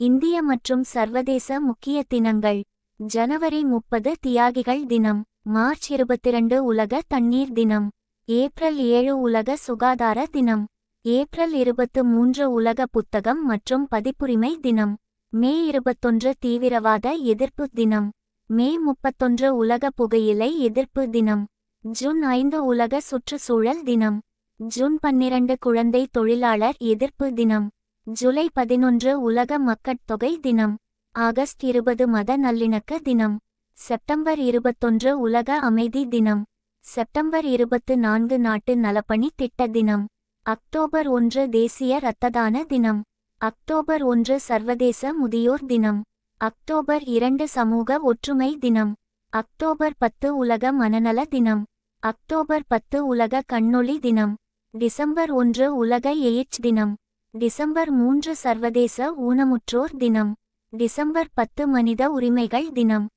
இந்திய மற்றும் சர்வதேச முக்கிய தினங்கள். ஜனவரி முப்பது தியாகிகள் தினம். மார்ச் இருபத்திரண்டு உலக தண்ணீர் தினம். ஏப்ரல் ஏழு உலக சுகாதார தினம். ஏப்ரல் இருபத்து மூன்று உலக புத்தகம் மற்றும் பதிப்புரிமை தினம். மே இருபத்தொன்று தீவிரவாத எதிர்ப்பு தினம். மே முப்பத்தொன்று உலக புகையிலை எதிர்ப்பு தினம். ஜூன் ஐந்து உலக சுற்றுச்சூழல் தினம். ஜூன் பன்னிரண்டு குழந்தை தொழிலாளர் எதிர்ப்பு தினம். ஜூலை பதினொன்று உலக மக்கட்தொகை தினம் ஆகஸ்ட் இருபது மத நல்லிணக்க தினம் செப்டம்பர் இருபத்தொன்று உலக அமைதி தினம் செப்டம்பர் இருபத்து நான்கு நாட்டு நலப்பணி திட்ட தினம் அக்டோபர் ஒன்று தேசிய இரத்ததான தினம் அக்டோபர் ஒன்று சர்வதேச முதியோர் தினம் அக்டோபர் இரண்டு சமூக ஒற்றுமை தினம் அக்டோபர் பத்து உலக மனநல தினம் அக்டோபர் பத்து உலக கண்ணொளி தினம் டிசம்பர் ஒன்று உலக எயிட்ஸ் தினம். டிசம்பர் மூன்று சர்வதேச ஊனமுற்றோர் தினம். டிசம்பர் பத்து மனித உரிமைகள் தினம்.